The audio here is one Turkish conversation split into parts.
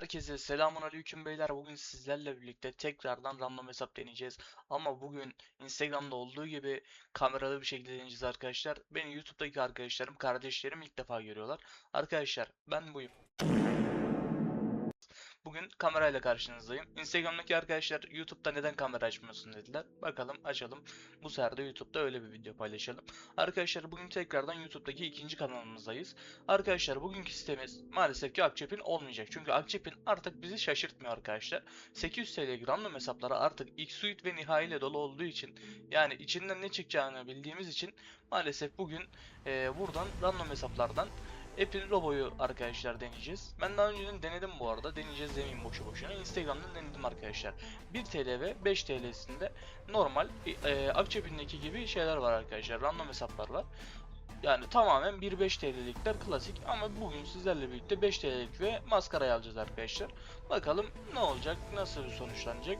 Herkese selamun aleyküm beyler. Bugün sizlerle birlikte tekrardan random hesap deneyeceğiz. Ama bugün Instagram'da olduğu gibi kameralı bir şekilde deneyeceğiz arkadaşlar. Beni YouTube'daki arkadaşlarım, kardeşlerim ilk defa görüyorlar. Arkadaşlar ben buyum. Bugün kamerayla karşınızdayım. Instagram'daki arkadaşlar YouTube'da neden kamera açmıyorsun dediler. Bakalım açalım. Bu sefer de YouTube'da öyle bir video paylaşalım. Arkadaşlar bugün tekrardan YouTube'daki ikinci kanalımızdayız. Arkadaşlar bugünkü sitemiz maalesef ki Akçep'in olmayacak. Çünkü Akçep'in artık bizi şaşırtmıyor arkadaşlar. 800 TL random hesapları artık X-Suite ve Nihai ile dolu olduğu için yani içinden ne çıkacağını bildiğimiz için maalesef bugün e, buradan random hesaplardan App'in Robo'yu arkadaşlar deneyeceğiz. Ben daha önceden denedim bu arada. Deneyeceğiz demeyeyim boşu boşuna. Instagram'dan denedim arkadaşlar. 1 TL ve 5 TL'sinde normal e, Akçep'indeki gibi şeyler var arkadaşlar. Random hesaplar var. Yani tamamen 1-5 TL'likler klasik ama bugün sizlerle birlikte 5 TL'lik ve maskarayı alacağız arkadaşlar. Bakalım ne olacak, nasıl sonuçlanacak.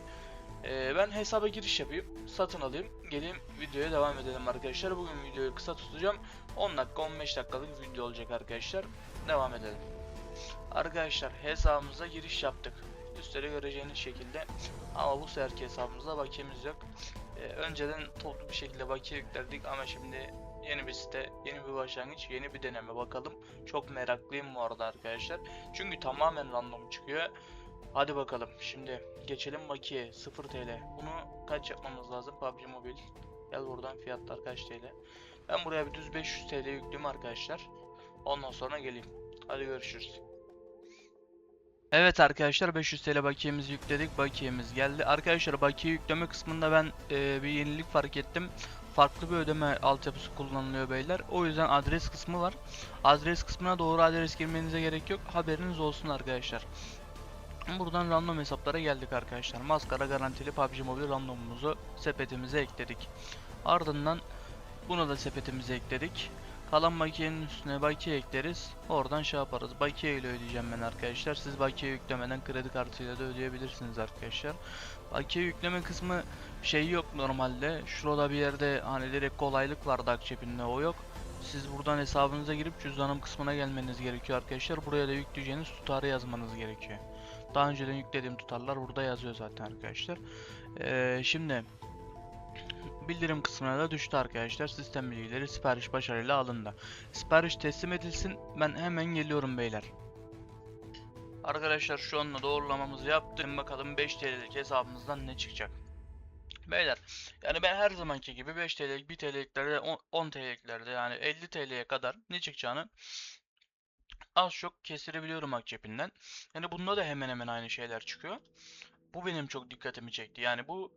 Ee, ben hesaba giriş yapayım, satın alayım, geleyim videoya devam edelim arkadaşlar. Bugün videoyu kısa tutacağım. 10 dakika 15 dakikalık video olacak arkadaşlar. Devam edelim. Arkadaşlar hesabımıza giriş yaptık. Üstleri göreceğiniz şekilde. Ama bu seferki hesabımızda bakiyemiz yok. Ee, önceden toplu bir şekilde bakiye yüklerdik ama şimdi yeni bir site, yeni bir başlangıç, yeni bir deneme bakalım. Çok meraklıyım bu arada arkadaşlar. Çünkü tamamen random çıkıyor. Hadi bakalım. Şimdi geçelim bakiye 0 TL. Bunu kaç yapmamız lazım? PUBG Mobile. Gel buradan fiyatlar kaç TL? Ben buraya bir düz 500 TL yükleyeyim arkadaşlar. Ondan sonra geleyim. Hadi görüşürüz. Evet arkadaşlar 500 TL bakiyemizi yükledik. Bakiyemiz geldi. Arkadaşlar bakiye yükleme kısmında ben e, bir yenilik fark ettim. Farklı bir ödeme altyapısı kullanılıyor beyler. O yüzden adres kısmı var. Adres kısmına doğru adres girmenize gerek yok. Haberiniz olsun arkadaşlar. Buradan random hesaplara geldik arkadaşlar. Maskara garantili PUBG Mobile randomumuzu sepetimize ekledik. Ardından bunu da sepetimize ekledik. Kalan bakiyenin üstüne bakiye ekleriz. Oradan şey yaparız. Bakiye ile ödeyeceğim ben arkadaşlar. Siz bakiye yüklemeden kredi kartıyla da ödeyebilirsiniz arkadaşlar. Bakiye yükleme kısmı şey yok normalde. Şurada bir yerde hani direkt kolaylık vardı Akçep'inde o yok. Siz buradan hesabınıza girip cüzdanım kısmına gelmeniz gerekiyor arkadaşlar. Buraya da yükleyeceğiniz tutarı yazmanız gerekiyor. Daha önceden yüklediğim tutarlar burada yazıyor zaten arkadaşlar. Ee, şimdi bildirim kısmına da düştü arkadaşlar. Sistem bilgileri sipariş başarıyla alındı. Sipariş teslim edilsin. Ben hemen geliyorum beyler. Arkadaşlar şu anda doğrulamamızı yaptım. Bakalım 5 TL'lik hesabımızdan ne çıkacak. Beyler yani ben her zamanki gibi 5 TL'lik 1 TL'liklerde 10 TL'liklerde yani 50 TL'ye kadar ne çıkacağını az çok kestirebiliyorum Akçep'inden. Yani bunda da hemen hemen aynı şeyler çıkıyor. Bu benim çok dikkatimi çekti. Yani bu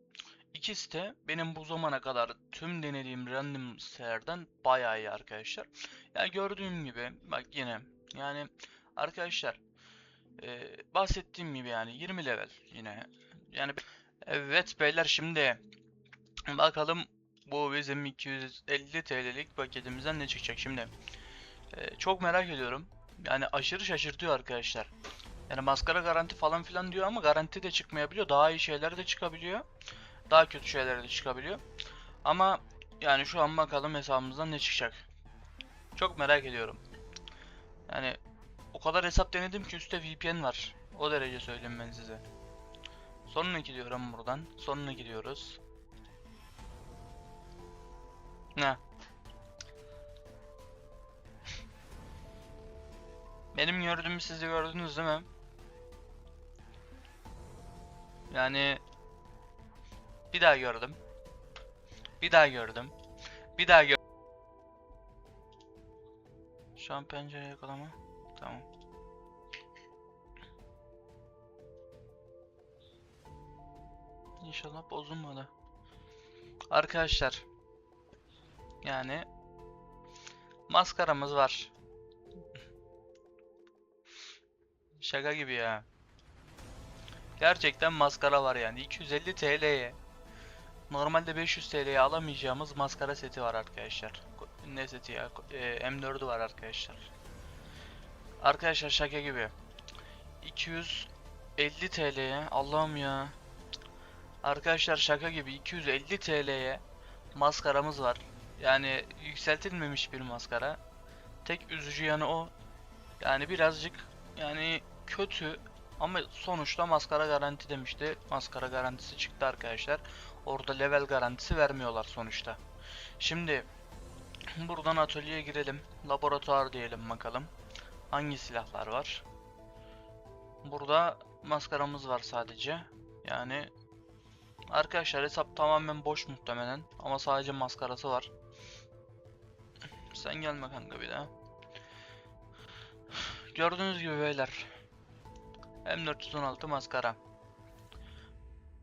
iki site benim bu zamana kadar tüm denediğim random sitelerden bayağı iyi arkadaşlar. Yani gördüğüm gibi bak yine yani arkadaşlar e, bahsettiğim gibi yani 20 level yine yani evet beyler şimdi bakalım bu bizim 250 TL'lik paketimizden ne çıkacak şimdi. E, çok merak ediyorum. Yani aşırı şaşırtıyor arkadaşlar. Yani maskara garanti falan filan diyor ama garanti de çıkmayabiliyor. Daha iyi şeyler de çıkabiliyor. Daha kötü şeyler de çıkabiliyor. Ama yani şu an bakalım hesabımızdan ne çıkacak. Çok merak ediyorum. Yani o kadar hesap denedim ki üstte VPN var. O derece söyleyeyim ben size. Sonuna gidiyorum buradan. Sonuna gidiyoruz. Ne? Benim gördüğümü siz de gördünüz değil mi? Yani bir daha gördüm. Bir daha gördüm. Bir daha gör. Şu an pencere yakalama. Tamam. İnşallah bozulmadı. Arkadaşlar. Yani maskaramız var. Şaka gibi ya. Gerçekten maskara var yani. 250 TL'ye. Normalde 500 TL'ye alamayacağımız maskara seti var arkadaşlar. Ne seti ya? E, M4'ü var arkadaşlar. Arkadaşlar şaka gibi. 250 TL'ye Allah'ım ya. Arkadaşlar şaka gibi 250 TL'ye maskaramız var. Yani yükseltilmemiş bir maskara. Tek üzücü yanı o. Yani birazcık yani kötü Ama sonuçta maskara garanti demişti. Maskara garantisi çıktı arkadaşlar. Orada level garantisi vermiyorlar sonuçta. Şimdi buradan atölyeye girelim. Laboratuvar diyelim bakalım. Hangi silahlar var? Burada maskaramız var sadece. Yani arkadaşlar hesap tamamen boş muhtemelen ama sadece maskarası var. Sen gelme kanka bir daha. Gördüğünüz gibi beyler. M416 maskara.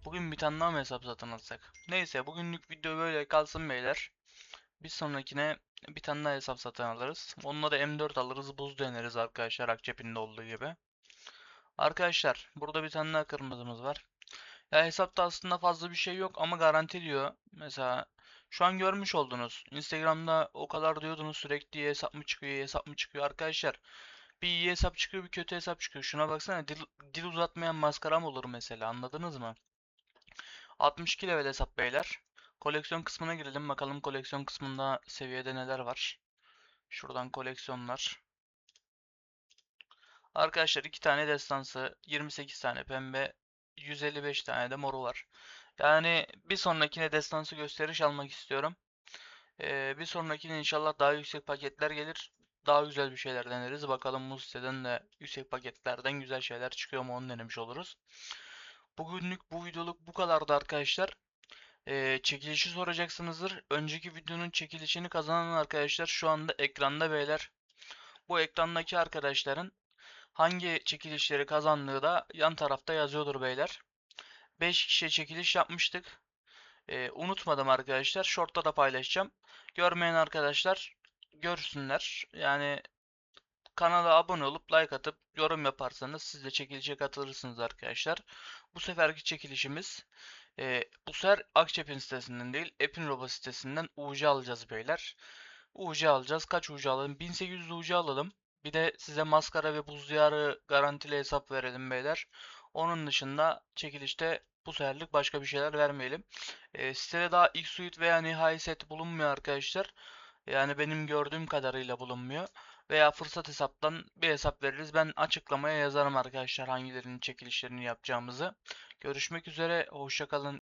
Bugün bir tane daha mı hesap satın alsak? Neyse bugünlük video böyle kalsın beyler. Bir sonrakine bir tane daha hesap satın alırız. Onunla da M4 alırız, buz deneriz arkadaşlar Akçep'inde olduğu gibi. Arkadaşlar burada bir tane daha kırmızımız var. Ya hesapta aslında fazla bir şey yok ama garanti diyor. Mesela şu an görmüş oldunuz. Instagram'da o kadar diyordunuz sürekli hesap mı çıkıyor, hesap mı çıkıyor arkadaşlar. Bir iyi hesap çıkıyor, bir kötü hesap çıkıyor. Şuna baksana dil, dil uzatmayan maskaram olur mesela anladınız mı? 62 level hesap beyler. Koleksiyon kısmına girelim bakalım koleksiyon kısmında seviyede neler var. Şuradan koleksiyonlar. Arkadaşlar iki tane destansı, 28 tane pembe, 155 tane de moru var. Yani bir sonrakine destansı gösteriş almak istiyorum. Ee, bir sonrakine inşallah daha yüksek paketler gelir. Daha güzel bir şeyler deneriz. Bakalım bu siteden de yüksek paketlerden güzel şeyler çıkıyor mu onu denemiş oluruz. Bugünlük bu videoluk bu kadardı arkadaşlar. Ee, çekilişi soracaksınızdır. Önceki videonun çekilişini kazanan arkadaşlar şu anda ekranda beyler. Bu ekrandaki arkadaşların hangi çekilişleri kazandığı da yan tarafta yazıyordur beyler. 5 kişiye çekiliş yapmıştık. Ee, unutmadım arkadaşlar. Short'ta da paylaşacağım. Görmeyen arkadaşlar görsünler. Yani kanala abone olup like atıp yorum yaparsanız siz de çekilişe katılırsınız arkadaşlar. Bu seferki çekilişimiz e, bu sefer Akçep'in sitesinden değil Epinroba sitesinden UC alacağız beyler. UC alacağız. Kaç UC alalım? 1800 UC alalım. Bir de size maskara ve buz diyarı garantili hesap verelim beyler. Onun dışında çekilişte bu seferlik başka bir şeyler vermeyelim. E, sitede daha ilk suite veya nihai set bulunmuyor arkadaşlar. Yani benim gördüğüm kadarıyla bulunmuyor. Veya fırsat hesaptan bir hesap veririz. Ben açıklamaya yazarım arkadaşlar hangilerinin çekilişlerini yapacağımızı. Görüşmek üzere. Hoşçakalın.